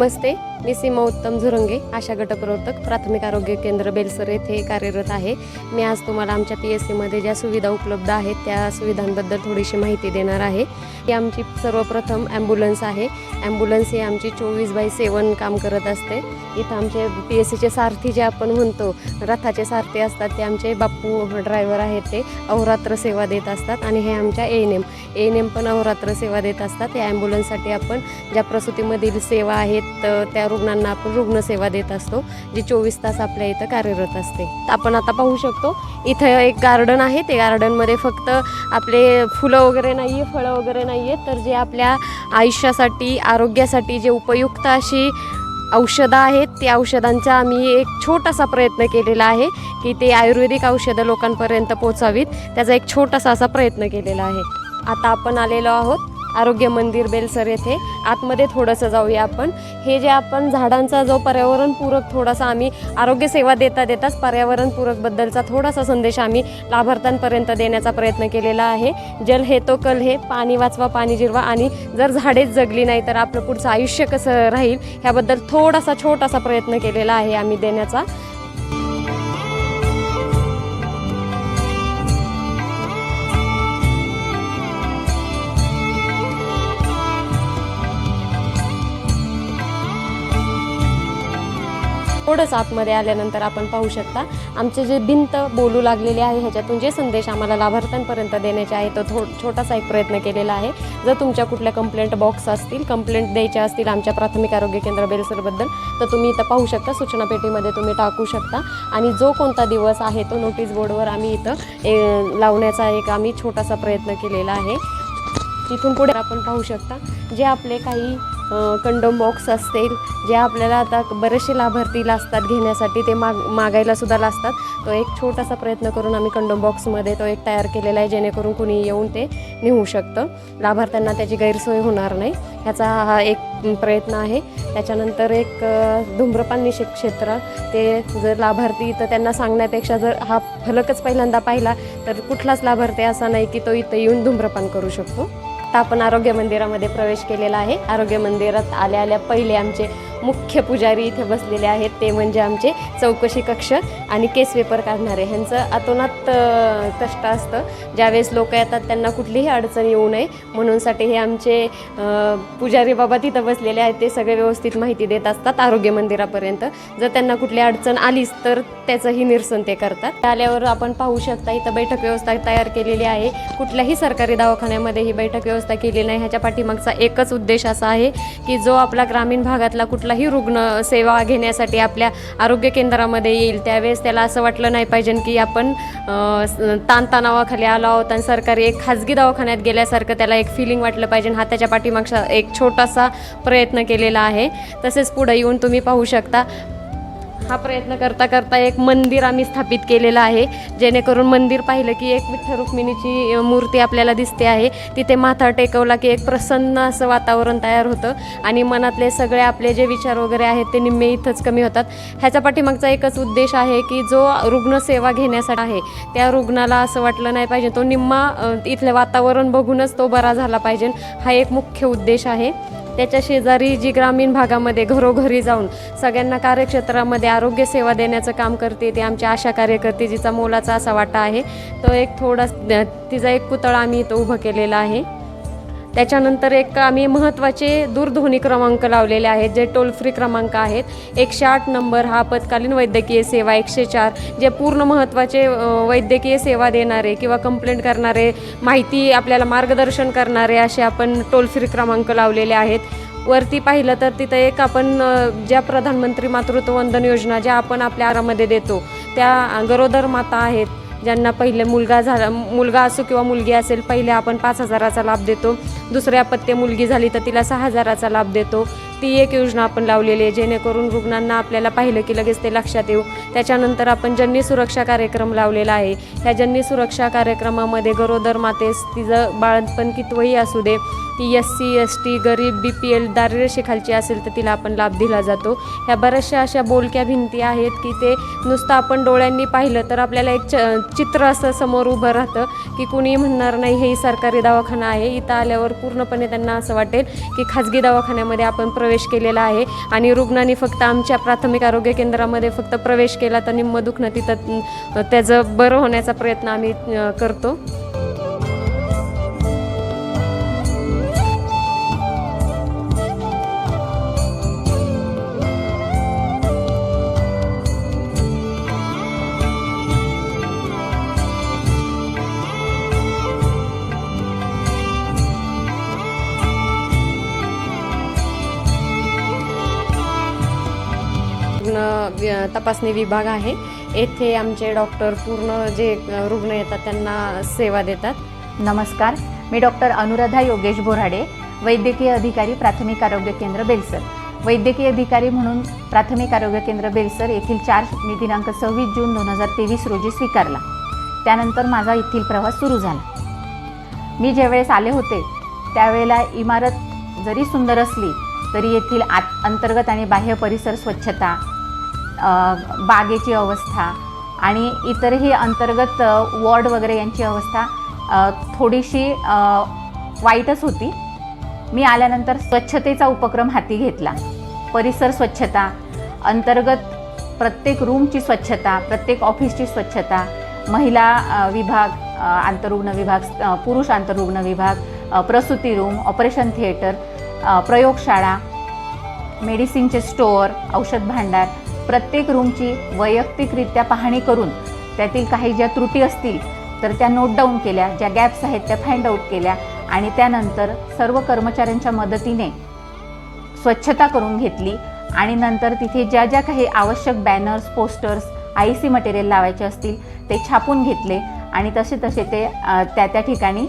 नमस्ते मी सीमा उत्तम झुरंगे आशा गटप्रवर्तक प्राथमिक आरोग्य केंद्र बेलसर येथे कार्यरत आहे. मी आज तुम्हाला आमच्या पी एस सीमध्ये ज्या सुविधा उपलब्ध आहेत त्या सुविधांबद्दल थोडीशी माहिती देणार आहे. ही आमची सर्वप्रथम ॲम्ब्युलन्स आहे. ॲम्ब्युलन्स ही आमची चोवीस बाय सेवन काम करत असते. इथं आमचे पी एस सीचे सारथी जे आपण म्हणतो रथाचे सारथी असतात ते आमचे बाप्पू ड्रायव्हर आहेत ते अहोरात्र सेवा देत असतात आणि हे आमच्या N M A N M पण अहोरात्र सेवा देत असतात. या ॲम्ब्युलन्ससाठी आपण ज्या प्रसूतीमधील सेवा आहेत त्या रुग्णांना आपण रुग्णसेवा देत असतो जी चोवीस तास आपल्या इथं कार्यरत असते. आपण आता पाहू शकतो इथं एक गार्डन आहे ते गार्डनमध्ये फक्त आपले फुलं वगैरे नाही आहे फळं वगैरे नाही आहेत तर जे आपल्या आयुष्यासाठी आरोग्यासाठी जे उपयुक्त अशी औषधं आहेत ते औषधांचा आम्ही एक छोटासा प्रयत्न केलेला आहे की ते आयुर्वेदिक औषधं लोकांपर्यंत पोचावीत. त्याचा एक छोटासा असा प्रयत्न केलेला आहे. आता आपण आलेलो आहोत आरोग्य मंदिर बेलसर येथे. आतमध्ये थोडंसं जाऊया आपण. हे जे आपण झाडांचा जो पर्यावरणपूरक थोडासा आम्ही आरोग्य सेवा देता देताच पर्यावरणपूरकबद्दलचा थोडासा संदेश आम्ही लाभार्थ्यांपर्यंत देण्याचा प्रयत्न केलेला आहे. जल हे तो कल हे पाणी वाचवा पाणी जिरवा आणि जर झाडेच जगली नाही तर आपलं पुढचं आयुष्य कसं राहील ह्याबद्दल थोडासा छोटासा प्रयत्न केलेला आहे आम्ही देण्याचा. थोडंच आतमध्ये आल्यानंतर आपण पाहू शकता. आमचे जे भिंत बोलू लागलेले आहे ह्याच्यातून जे संदेश आम्हाला लाभार्थ्यांपर्यंत देण्याचे आहे तो थो छोटासा एक प्रयत्न केलेला आहे. जर तुमच्या कुठल्या कंप्लेंट बॉक्स असतील कंप्लेंट द्यायच्या असतील आमच्या प्राथमिक आरोग्य केंद्र बेलसरबद्दल तर तुम्ही इथं पाहू शकता. सूचना पेटीमध्ये तुम्ही टाकू शकता. आणि जो कोणता दिवस आहे तो नोटीस बोर्डवर आम्ही इथं ए, लावण्याचा एक आम्ही छोटासा प्रयत्न केलेला आहे. तिथून पुढे आपण पाहू शकता जे आपले काही कंडोम बॉक्स असतील जे आपल्याला आता बरेचसे लाभार्थीला असतात घेण्यासाठी ते माग मागायला सुद्धा तो एक छोटासा प्रयत्न करून आम्ही कंडोम बॉक्समध्ये तो एक तयार केलेला आहे जेणेकरून कुणी येऊन ते नेऊ शकतं. लाभार्थ्यांना त्याची गैरसोय होणार नाही. ह्याचा हा एक प्रयत्न आहे. त्याच्यानंतर एक धूम्रपान निषेध क्षेत्र. ते जर लाभार्थी तर त्यांना सांगण्यापेक्षा जर हा फलकच पहिल्यांदा पाहिला तर कुठलाच लाभार्थी असा नाही की तो इथं येऊन धूम्रपान करू शकतो. आत्ता आपण आरोग्य मंदिरामध्ये प्रवेश केलेला आहे. आरोग्य मंदिरात आल्या आल्या पहिले आमचे मुख्य पुजारी इथे बसलेले आहेत. ते म्हणजे आमचे चौकशी कक्ष आणि केस पेपर काढणारे. ह्यांचं अतोनात कष्ट असतं. ज्यावेळेस लोक येतात त्यांना कुठलीही अडचण येऊ नये. म्हणूनसाठी हे आमचे पुजारी बाबा तिथं बसलेले आहेत. ते सगळे व्यवस्थित माहिती देत असतात आरोग्य मंदिरापर्यंत. जर त्यांना कुठली अडचण आलीच तर त्याचंही निरसन ते करतात. आल्यावर आपण पाहू शकता इथं बैठक व्यवस्था तयार केलेली आहे. कुठल्याही सरकारी दवाखान्यामध्ये ही बैठक व्यवस्था केली नाही. ह्याच्या पाठीमागचा एकच उद्देश असा आहे की जो आपला ग्रामीण भागातला कुठला कुठलाही रुग्ण सेवा घेण्यासाठी आपल्या आरोग्य केंद्रामध्ये येईल त्यावेळेस त्याला असं वाटलं नाही पाहिजे की आपण ताणतणावाखाली आलो आहोत आणि सरकारी एक खाजगी दवाखान्यात गेल्यासारखं त्याला एक फिलिंग वाटलं पाहिजे हा त्याच्या पाठीमागचा एक छोटासा प्रयत्न केलेला आहे. तसेच पुढे येऊन तुम्ही पाहू शकता हा प्रयत्न करता करता एक मंदिर आम्ही स्थापित केलेलं आहे. जेणेकरून मंदिर पाहिलं की एक विठ्ठल रुक्मिणीची मूर्ती आपल्याला दिसते आहे. तिथे माथा टेकवला की एक प्रसन्न असं वातावरण तयार होतं आणि मनातले सगळे आपले जे विचार वगैरे आहेत ते निम्मे इथंच कमी होतात. ह्याच्या पाठीमागचा एकच उद्देश आहे की जो रुग्णसेवा घेण्यासाठी आहे त्या रुग्णाला असं वाटलं नाही पाहिजे. तो निम्मा इथलं वातावरण बघूनच तो बरा झाला पाहिजे. हा एक मुख्य उद्देश आहे. त्याच्या शेजारी जी ग्रामीण भागामध्ये घरोघरी जाऊन सगळ्यांना कार्यक्षेत्रामध्ये आरोग्य सेवा देण्याचं काम करते ते आमची आशा कार्यकर्ते जिचा मोलाचा असा वाटा आहे. तो एक थोडा तिचा एक पुतळा आम्ही इथं उभं केलेला आहे. त्याच्यानंतर एक आम्ही महत्त्वाचे दूरध्वनी क्रमांक लावलेले आहेत जे टोल फ्री क्रमांक आहेत. एकशे आठ नंबर हा आपत्कालीन वैद्यकीय सेवा एकशे चार जे पूर्ण महत्त्वाचे वैद्यकीय सेवा देणारे किंवा कंप्लेंट करणारे माहिती आपल्याला मार्गदर्शन करणारे असे आपण टोल फ्री क्रमांक लावलेले आहेत. वरती पाहिलं तर तिथं एक आपण ज्या प्रधानमंत्री मातृत्व वंदन योजना ज्या आपण आपल्या आरामध्ये देतो त्या गरोदर माता आहेत ज्यांना पहिले मुलगा झाला मुलगा असो किंवा मुलगी असेल पहिले आपण पाच हजाराचा लाभ देतो. दुसऱ्या पत्ते मुलगी झाली तर तिला सहा हजाराचा लाभ देतो. ती एक योजना आपण लावलेली आहे जेणेकरून रुग्णांना आपल्याला पाहिलं की लगेच ते लक्षात येऊ. त्याच्यानंतर आपण जननी सुरक्षा कार्यक्रम लावलेला आहे. ह्या जननी सुरक्षा कार्यक्रमामध्ये गरोदर मातेस तिचं बाळपण कितवंही असू दे ती एस सी एस टी गरीब बी पी एल दारिद्र्यरेषेखालची असेल तर तिला आपण लाभ दिला जातो. ह्या बऱ्याचशा अशा बोलक्या भिंती आहेत की ते नुसतं आपण डोळ्यांनी पाहिलं तर आपल्याला एक च चित्र असं समोर उभं राहतं की कुणी म्हणणार नाही हे सरकारी दवाखाना आहे. इथं आल्यावर पूर्णपणे त्यांना असं वाटेल की खाजगी दवाखान्यामध्ये आपण प्रवेश केलेला आहे. आणि रुग्णांनी फक्त आमच्या प्राथमिक आरोग्य केंद्रामध्ये फक्त प्रवेश केला तर निम्म दुखणं तिथं त्याचं बरं होण्याचा प्रयत्न आम्ही करतो. तपासणी विभाग आहे. येथे आमचे डॉक्टर पूर्ण जे रुग्ण येतात त्यांना सेवा देतात. नमस्कार. मी डॉक्टर अनुराधा योगेश बोराडे वैद्यकीय अधिकारी प्राथमिक आरोग्य केंद्र बेलसर. वैद्यकीय अधिकारी म्हणून प्राथमिक आरोग्य केंद्र बेलसर येथील चार्ज मी दिनांक सव्वीस जून दोन हजार तेवीस रोजी स्वीकारला. त्यानंतर माझा येथील प्रवास सुरू झाला. मी ज्यावेळेस आले होते त्यावेळेला इमारत जरी सुंदर असली तरी येथील आत अंतर्गत आणि बाह्य परिसर स्वच्छता बागेची अवस्था आणि इतरही अंतर्गत वॉर्ड वगैरे यांची अवस्था थोडीशी वाईटच होती. मी आल्यानंतर स्वच्छतेचा उपक्रम हाती घेतला. परिसर स्वच्छता अंतर्गत प्रत्येक रूमची स्वच्छता प्रत्येक ऑफिसची स्वच्छता महिला विभाग आंतररुग्ण आंतरुग्ण विभाग पुरुष आंतरुग्ण विभाग प्रसूती रूम ऑपरेशन थिएटर प्रयोगशाळा मेडिसिनचे स्टोअर औषध भांडार प्रत्येक रूमची वैयक्तिकरित्या पाहणी करून त्यातील काही ज्या त्रुटी असतील तर त्या नोट डाऊन केल्या ज्या गॅप्स आहेत त्या फाइंड आऊट केल्या आणि त्यानंतर सर्व कर्मचाऱ्यांच्या मदतीने स्वच्छता करून घेतली आणि नंतर तिथे ज्या ज्या काही आवश्यक banners posters I C material लावायचे असतील ते छापून घेतले आणि तसे तसे ते त्या त्या ठिकाणी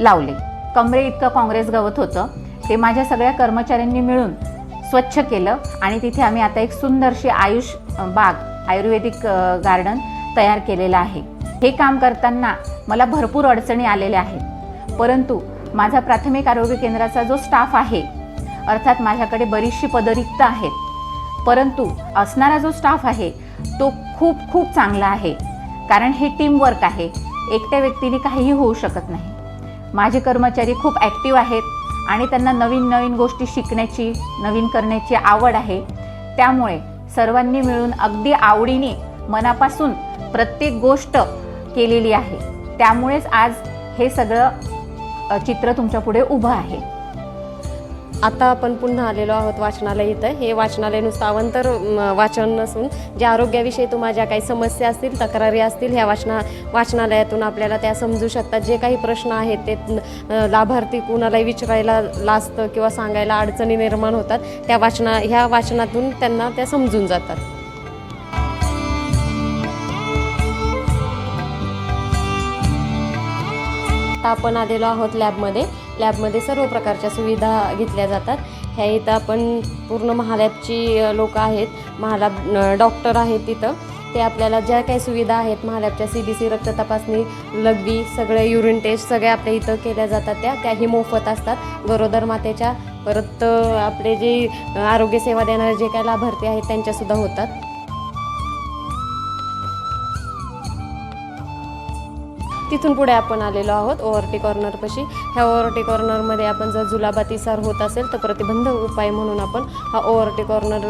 लावले. कमरे इतकं काँग्रेस गवत होतं. ते माझ्या सगळ्या कर्मचाऱ्यांनी मिळून स्वच्छ केलं आणि तिथे आम्ही आता एक सुंदरशी आयुष बाग आयुर्वेदिक गार्डन तयार केलेलं आहे. हे काम करताना मला भरपूर अडचणी आलेल्या आहेत. परंतु माझा प्राथमिक आरोग्य केंद्राचा जो स्टाफ आहे अर्थात माझ्याकडे बरीचशी पदं रिक्त आहेत. परंतु असणारा जो स्टाफ आहे तो खूप खूप चांगला आहे. कारण हे टीमवर्क आहे. एकट्या व्यक्तीने काहीही होऊ शकत नाही. माझे कर्मचारी खूप ॲक्टिव्ह आहेत. आणि त्यांना नवीन नवीन गोष्टी शिकण्याची नवीन करण्याची आवड आहे. त्यामुळे सर्वांनी मिळून अगदी आवडीने मनापासून प्रत्येक गोष्ट केलेली आहे. त्यामुळेच आज हे सगळं चित्र तुमच्यापुढे उभं आहे. आता आपण पुन्हा आलेलो आहोत वाचनालय इथं. हे वाचनालय नुसतं अवंतर वाचन नसून जे आरोग्याविषयी तुम्हाला ज्या काही समस्या असतील तक्रारी असतील ह्या वाचना वाचनालयातून आपल्याला त्या समजू शकतात. जे काही प्रश्न आहेत ते लाभार्थी कुणालाही विचारायला लाजतं किंवा सांगायला अडचणी निर्माण होतात त्या वाचना ह्या वाचनातून त्यांना त्या समजून जातात. आता आपण आलेलो आहोत लॅबमध्ये. लॅबमध्ये सर्व प्रकारच्या सुविधा घेतल्या जातात. ह्या इथं आपण पूर्ण महालॅबची लोक आहेत. महालॅब डॉक्टर आहेत तिथं. ते आपल्याला ज्या काही सुविधा आहेत महालॅबच्या सी बी सी रक्त तपासणी लघवी सगळे युरिन टेस्ट सगळे आपल्या इथं केल्या जातात. त्या त्याही मोफत असतात. गरोदर मातेच्या परत आपले जे आरोग्यसेवा देणारे जे काही लाभार्थी आहेत त्यांच्यासुद्धा होतात. तिथून पुढे आपण आलेलो आहोत. ओव्हरटी कॉर्नरपाशी ह्या ओव्हरटी कॉर्नरमध्ये आपण जर जुलाबातीसार होत असेल तर प्रतिबंध उपाय म्हणून आपण हा ओव्हरटी कॉर्नर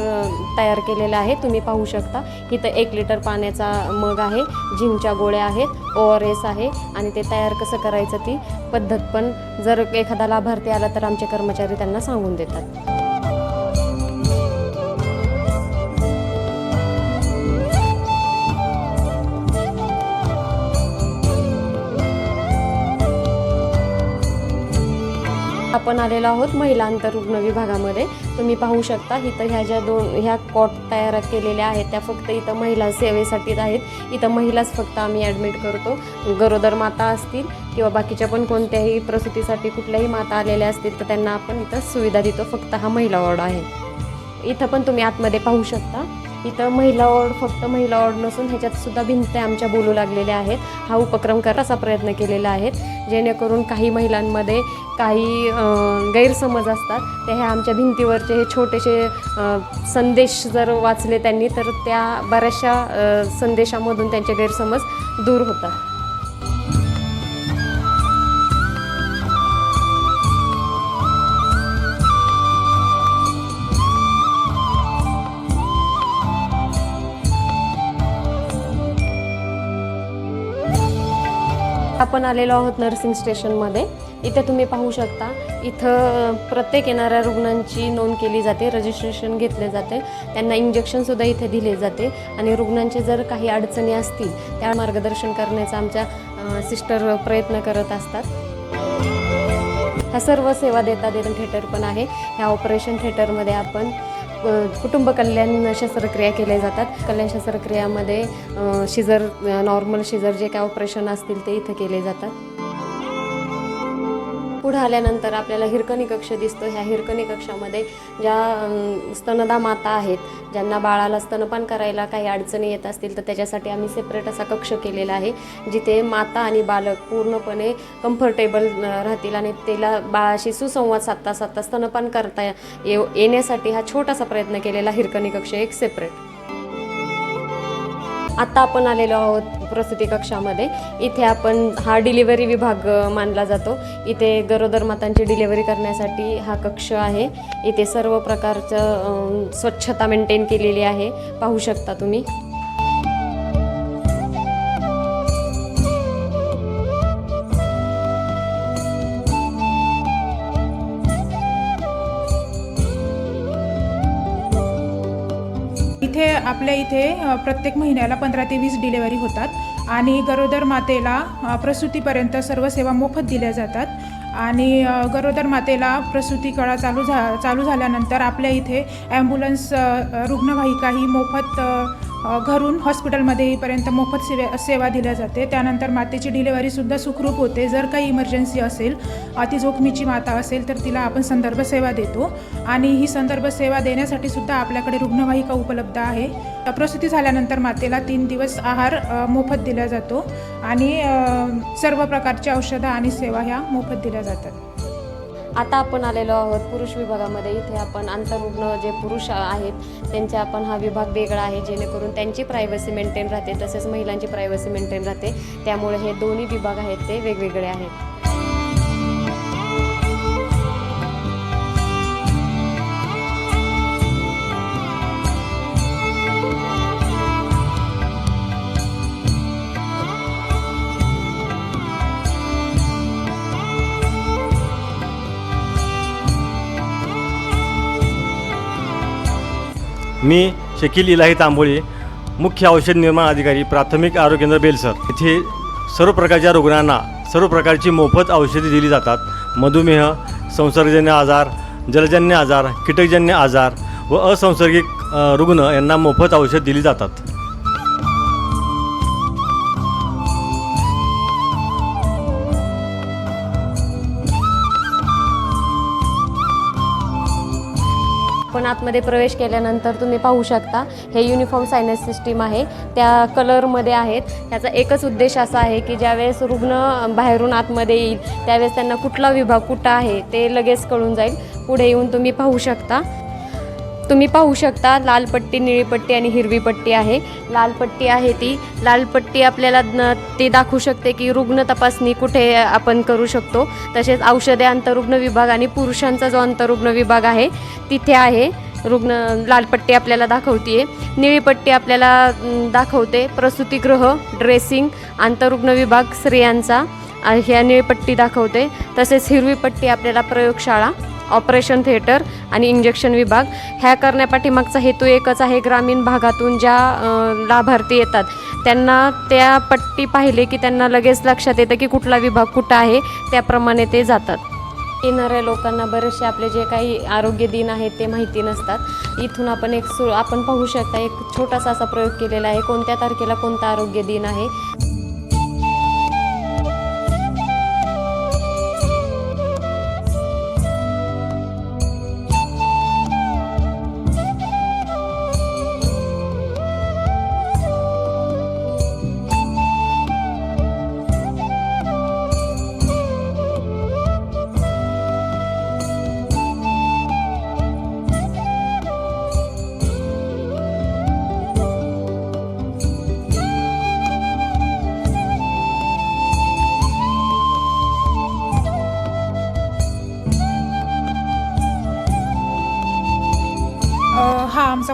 तयार केलेला आहे. तुम्ही पाहू शकता. इथं एक लिटर पाण्याचा मग आहे. झिंकच्या गोळ्या आहेत. ओ आर एस आहे. आणि ते तयार कसं करायचं ती पद्धत पण जर एखादा लाभार्थी आला तर आमचे कर्मचारी त्यांना सांगून देतात. आपण आलेलो आहोत महिला अंतरुग्ण विभागामध्ये. तुम्ही पाहू शकता इथं ह्या ज्या दोन ह्या कॉट तयार केलेल्या आहेत त्या फक्त इथं महिला सेवेसाठीच आहेत. इथं महिलाच फक्त आम्ही ॲडमिट करतो. गरोदर माता असतील किंवा बाकीच्या पण कोणत्याही प्रसूतीसाठी कुठल्याही माता आलेल्या असतील तर त्यांना आपण इथं सुविधा देतो. फक्त हा महिला वॉर्ड आहे. इथं पण तुम्ही आतमध्ये पाहू शकता. इथं महिला वॉर्ड फक्त महिला वॉर्ड नसून ह्याच्यात सुद्धा भिंती आमच्या बोलू लागलेल्या आहेत. हा उपक्रम करायचा प्रयत्न केलेला आहे. जेणेकरून काही महिलांमध्ये काही गैरसमज असतात. ते ह्या आमच्या भिंतीवरचे हे छोटेसे संदेश जर वाचले त्यांनी तर त्या बऱ्याचशा संदेशामधून त्यांचे गैरसमज दूर होतात. आपण आलेलो आहोत नर्सिंग स्टेशनमध्ये. इथे तुम्ही पाहू शकता इथं प्रत्येक येणाऱ्या रुग्णांची नोंद केली जाते रजिस्ट्रेशन घेतले जाते त्यांना इंजेक्शनसुद्धा इथे दिले जाते आणि रुग्णांचे जर काही अडचणी असतील त्या मार्गदर्शन करण्याचा आमच्या सिस्टर प्रयत्न करत असतात. ह्या सर्व सेवा देतात देणं थिएटर पण आहे. ह्या ऑपरेशन थिएटरमध्ये आपण कुटुंब कल्याण शस्त्रक्रिया केल्या जातात. कल्याण शस्त्रक्रियामध्ये शिजर नॉर्मल शिजर जे काय ऑपरेशन असतील ते इथं केले जातात. पुढं आल्यानंतर आपल्याला हिरकणी कक्ष दिसतो. ह्या हिरकणी कक्षामध्ये ज्या स्तनदा माता आहेत ज्यांना बाळाला स्तनपान करायला काही अडचणी येत असतील तर त्याच्यासाठी आम्ही सेपरेट असा कक्ष केलेला आहे जिथे माता आणि बालक पूर्णपणे कम्फर्टेबल राहतील आणि तिला बाळाशी सुसंवाद साधता साधता स्तनपान करता येव येण्यासाठी हा छोटासा प्रयत्न केलेला हिरकणी कक्ष एक सेपरेट आता आपण आलेलो आहोत प्रसूती कक्षामध्ये. इथे आपण हा डिलिव्हरी विभाग मानला जातो. इथे गरोदर मातांची डिलिव्हरी करण्यासाठी हा कक्ष आहे. इथे सर्व प्रकारचं स्वच्छता मेंटेन केलेली आहे. पाहू शकता तुम्ही. आपल्या इथे प्रत्येक महिन्याला पंधरा ते वीस डिलेवरी होतात आणि गरोदर मातेला प्रसूतीपर्यंत सर्व सेवा मोफत दिल्या जातात. आणि गरोदर मातेला प्रसूती कळा चालू झा चालू झाल्यानंतर आपल्या इथे ॲम्ब्युलन्स रुग्णवाहिका ही मोफत घरून हॉस्पिटलमध्ये येईपर्यंत मोफत सेवे सेवा दिल्या जाते. त्यानंतर मातेची डिलेवरीसुद्धा सुखरूप होते. जर काही इमर्जन्सी असेल अतिजोखमीची माता असेल तर तिला आपण संदर्भ सेवा देतो. आणि ही संदर्भ सेवा देण्यासाठी सुद्धा आपल्याकडे रुग्णवाहिका उपलब्ध आहे. प्रसूती झाल्यानंतर मातेला तीन दिवस आहार मोफत दिला जातो. आणि सर्व प्रकारच्या औषधं आणि सेवा ह्या मोफत दिल्या जातात. आता आपण आलेलो आहोत पुरुष विभागामध्ये. इथे आपण आंतररुग्ण जे पुरुष आहेत त्यांचा आपण हा विभाग वेगळा आहे जेणेकरून त्यांची प्रायव्हसी मेंटेन राहते तसेच महिलांची प्रायव्हसी मेंटेन राहते. त्यामुळे हे दोन्ही विभाग आहेत ते वेगवेगळे आहेत. मी शकील इलाही तांबोळी मुख्य औषध निर्माण अधिकारी प्राथमिक आरोग्य केंद्र बेलसर. इथे सर्व प्रकारच्या रुग्णांना सर्व प्रकारची मोफत औषधे दिली जातात. मधुमेह संसर्गजन्य आजार जलजन्य आजार कीटकजन्य आजार व असंसर्गिक रुग्ण यांना मोफत औषध दिली जातात. आपण आतमध्ये प्रवेश केल्यानंतर तुम्ही पाहू शकता हे युनिफॉर्म सायनस सिस्टीम आहे. त्या कलरमध्ये आहेत. ह्याचा एकच उद्देश असा आहे की ज्यावेळेस रुग्ण बाहेरून आतमध्ये येईल त्यावेळेस त्यांना कुठला विभाग कुठं आहे ते लगेच कळून जाईल. पुढे येऊन तुम्ही पाहू शकता. तुम्ही पाहू शकता लाल पट्टी निळी पट्टी आणि हिरवी पट्टी आहे. लाल पट्टी आहे ती. लाल पट्टी आपल्याला न ती दाखवू शकते की रुग्ण तपासणी कुठे आपण करू शकतो. तसेच औषधे आंतरुग्ण विभाग आणि पुरुषांचा जो अंतरुग्ण विभाग आहे तिथे आहे. रुग्ण लाल पट्टी आपल्याला दाखवते निळी पट्टी आपल्याला दाखवते. प्रसूतीगृह ड्रेसिंग आंतरुग्ण विभाग स्त्रियांचा ह्या निळी पट्टी दाखवते. तसेच हिरवी पट्टी आपल्याला प्रयोगशाळा ऑपरेशन थिएटर आणि इंजेक्शन विभाग. ह्या करण्यापाठीमागचा हेतू एकच आहे ग्रामीण भागातून ज्या लाभार्थी येतात त्यांना त्या पट्टी पाहिले की त्यांना लगेच लक्षात येतं की कुठला विभाग कुठं आहे त्याप्रमाणे ते जातात. येणाऱ्या लोकांना बरेचसे आपले जे काही आरोग्य दिन आहेत ते माहिती नसतात. इथून आपण एक सु आपण पाहू शकता एक छोटासा असा प्रयोग केलेला आहे कोणत्या तारखेला कोणता आरोग्य दिन आहे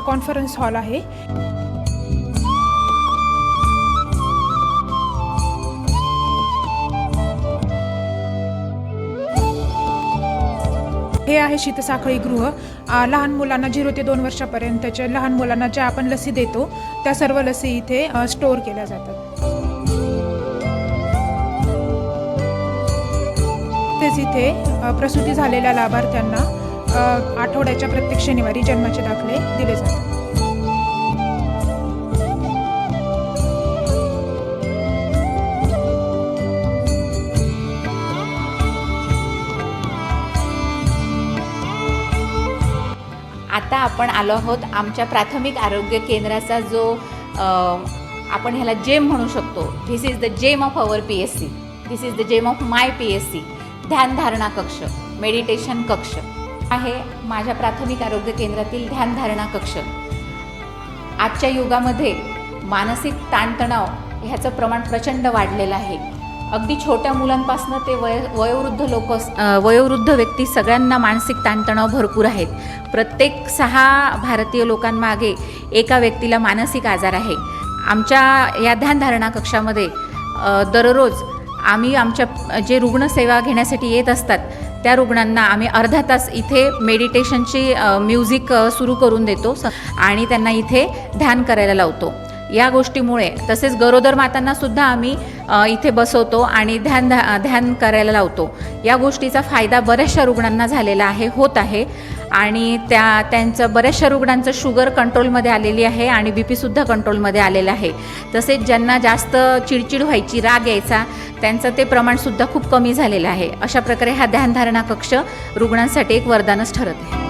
कॉन्फरन्स हॉल आहे. हे आहे शीतसाखळी गृह. लहान मुलांना झिरो ते दोन वर्षापर्यंतच्या लहान मुलांना ज्या आपण लसी देतो त्या सर्व लसी इथे स्टोअर केल्या जातात. तेच इथे प्रसूती झालेल्या लाभार्थ्यांना आठवड्याच्या प्रत्येक शनिवारी जन्माचे दाखले दिले जातात. आता आपण आलो आहोत आमच्या प्राथमिक आरोग्य केंद्राचा जो आपण ह्याला जेम म्हणू शकतो. This is the gem of our P S C this is the gem of my P S C ध्यानधारणा कक्ष मेडिटेशन कक्ष. आहे माझ्या प्राथमिक आरोग्य केंद्रातील ध्यानधारणा कक्ष. आजच्या युगामध्ये मानसिक ताणतणाव ह्याचं प्रमाण प्रचंड वाढलेलं आहे. अगदी छोट्या मुलांपासून ते वय वयोवृद्ध लोक वयोवृद्ध व्यक्ती सगळ्यांना मानसिक ताणतणाव भरपूर आहेत. प्रत्येक सहा भारतीय लोकांमागे एका व्यक्तीला मानसिक आजार आहे. आमच्या या ध्यानधारणा कक्षामध्ये दररोज आम्ही आमच्या जे रुग्णसेवा घेण्यासाठी येत असतात त्या रुग्णांना आम्ही अर्धा तास इथे मेडिटेशनची म्युझिक सुरू करून देतो. स- आणि त्यांना इथे ध्यान करायला लावतो. या गोष्टीमुळे तसेच गरोदर मातांना सुद्धा आम्ही इथे बसवतो आणि ध्यान ध्यान करायला लावतो. या गोष्टीचा फायदा बऱ्याचशा रुग्णांना झालेला आहे होत आहे. आणि त्या त्यांचं बऱ्याचशा रुग्णांचं शुगर कंट्रोलमध्ये आलेली आहे आणि बी पीसुद्धा कंट्रोलमध्ये आलेलं आहे. तसेच ज्यांना जास्त चिडचिड व्हायची राग यायचा त्यांचं ते प्रमाणसुद्धा खूप कमी झालेलं आहे. अशा प्रकारे हा ध्यानधारणा कक्ष रुग्णांसाठी एक वरदानच ठरत आहे.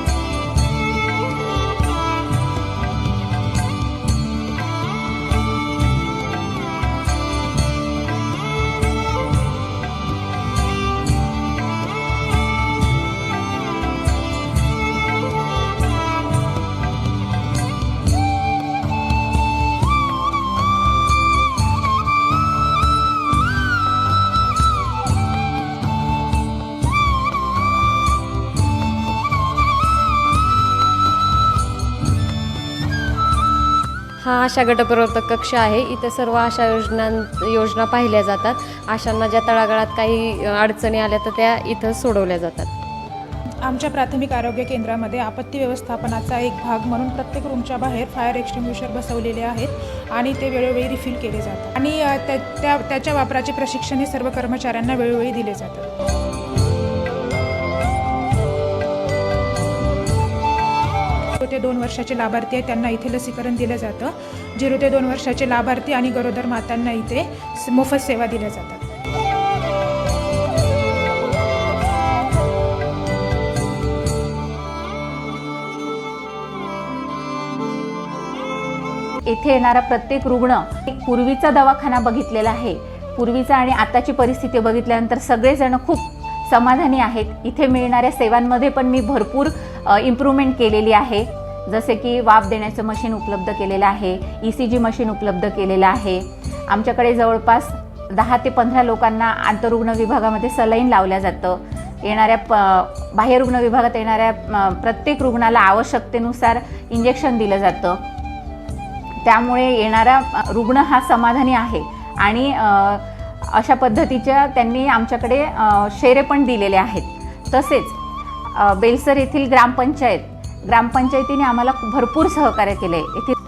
हा आशा गटप्रवर्तक कक्ष आहे. इथं सर्व आशा योजना योजना पाहिल्या जातात. आशांना ज्या तळागाळात काही अडचणी आल्या तर त्या इथं सोडवल्या जातात. आमच्या प्राथमिक आरोग्य केंद्रामध्ये आपत्ती व्यवस्थापनाचा एक भाग म्हणून प्रत्येक रूमच्या बाहेर फायर एक्स्टिंग्युशर बसवलेले आहेत आणि ते वेळोवेळी रिफिल केले जातात. आणि त्या त्या- त्याच्या वापराचे प्रशिक्षण हे सर्व कर्मचाऱ्यांना वेळोवेळी दिले जातात. ते दोन वर्षाचे लाभार्थी आहे त्यांना इथे लसीकरण दिलं जातं. झिरो ते दोन वर्षाचे लाभार्थी आणि गरोदर मातांना इथे मोफत सेवा दिल्या जातात. येथे येणारा प्रत्येक रुग्ण एक पूर्वीचा दवाखाना बघितलेला आहे. पूर्वीचा आणि आताची परिस्थिती बघितल्यानंतर सगळेजण खूप समाधानी आहेत. इथे मिळणाऱ्या सेवांमध्ये पण मी भरपूर इम्प्रूव्हमेंट केलेली आहे. जसे की वाफ देण्याचं मशीन उपलब्ध केलेलं आहे ई सी जी मशीन उपलब्ध केलेलं आहे. आमच्याकडे जवळपास दहा ते पंधरा लोकांना आंतरुग्ण विभागामध्ये सलाईन लावल्या जातं. येणाऱ्या प बाह्यरुग्ण विभागात येणाऱ्या प्रत्येक रुग्णाला आवश्यकतेनुसार इंजेक्शन दिलं जातं. त्यामुळे येणारा रुग्ण हा समाधानी आहे. आणि अशा पद्धतीच्या त्यांनी आमच्याकडे शेरे पण दिलेले आहेत. तसेच बेलसर येथील ग्रामपंचायत ग्रामपंचायतीने आम्हाला भरपूर सहकार्य केलं. आहे येथील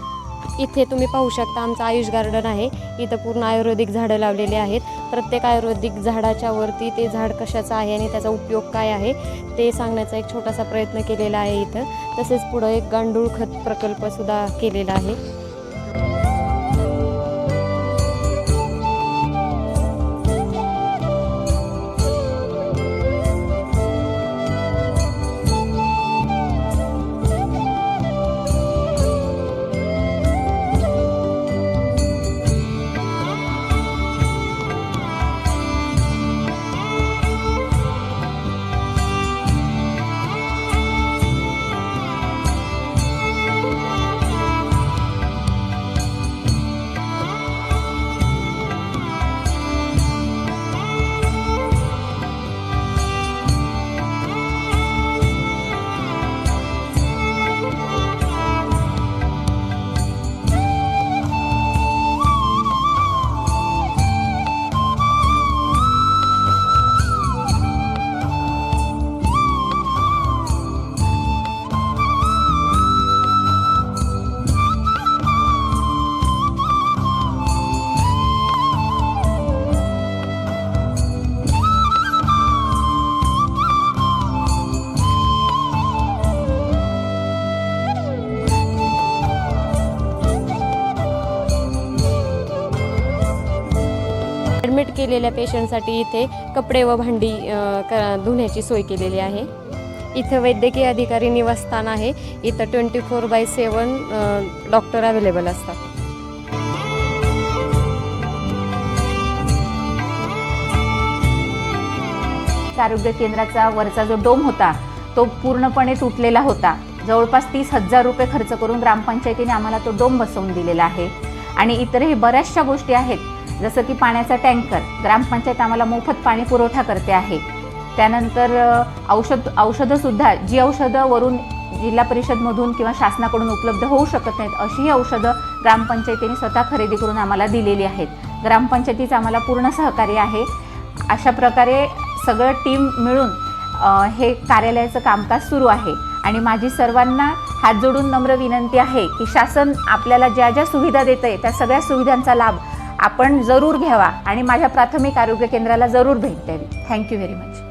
इथे तुम्ही पाहू शकता आमचं आयुष गार्डन आहे. इथं पूर्ण आयुर्वेदिक झाडं लावलेली आहेत. प्रत्येक आयुर्वेदिक झाडाच्या वरती ते झाड कशाचं आहे आणि त्याचा उपयोग काय आहे ते सांगण्याचा एक छोटासा प्रयत्न केलेला आहे इथं. तसेच पुढं एक गांडूळ खत प्रकल्पसुद्धा केलेला आहे. ॲडमिट पेशंटसाठी इथे कपडे व भांडी क धुण्याची सोय केलेली आहे. इथं वैद्यकीय अधिकारी निवासस्थान आहे. इथं twenty four by seven doctor available असतात. आरोग्य केंद्राचा वरचा जो डोम होता तो पूर्णपणे तुटलेला होता. जवळपास तीस हजार रुपये खर्च करून ग्रामपंचायतीने आम्हाला तो डोम बसवून दिलेला आहे. आणि इतरही बऱ्याचशा गोष्टी आहेत. जसं की पाण्याचा टँकर ग्रामपंचायत आम्हाला मोफत पाणी पुरवठा करते आहे. त्यानंतर औषध औषधंसुद्धा जी औषधं वरून जिल्हा परिषदमधून किंवा शासनाकडून उपलब्ध होऊ शकत नाहीत अशीही औषधं ग्रामपंचायतीने स्वतः खरेदी करून आम्हाला दिलेली आहेत. ग्रामपंचायतीचं आम्हाला पूर्ण सहकार्य आहे. अशा प्रकारे सगळं टीम मिळून हे कार्यालयाचं कामकाज सुरू आहे. आणि माझी सर्वांना हात जोडून नम्र विनंती आहे की शासन आपल्याला ज्या ज्या सुविधा देतं आहे त्या सगळ्या सुविधांचा लाभ आपण जरूर घ्यावा आणि माझ्या प्राथमिक आरोग्य केंद्राला जरूर भेट द्यावी. Thank you very much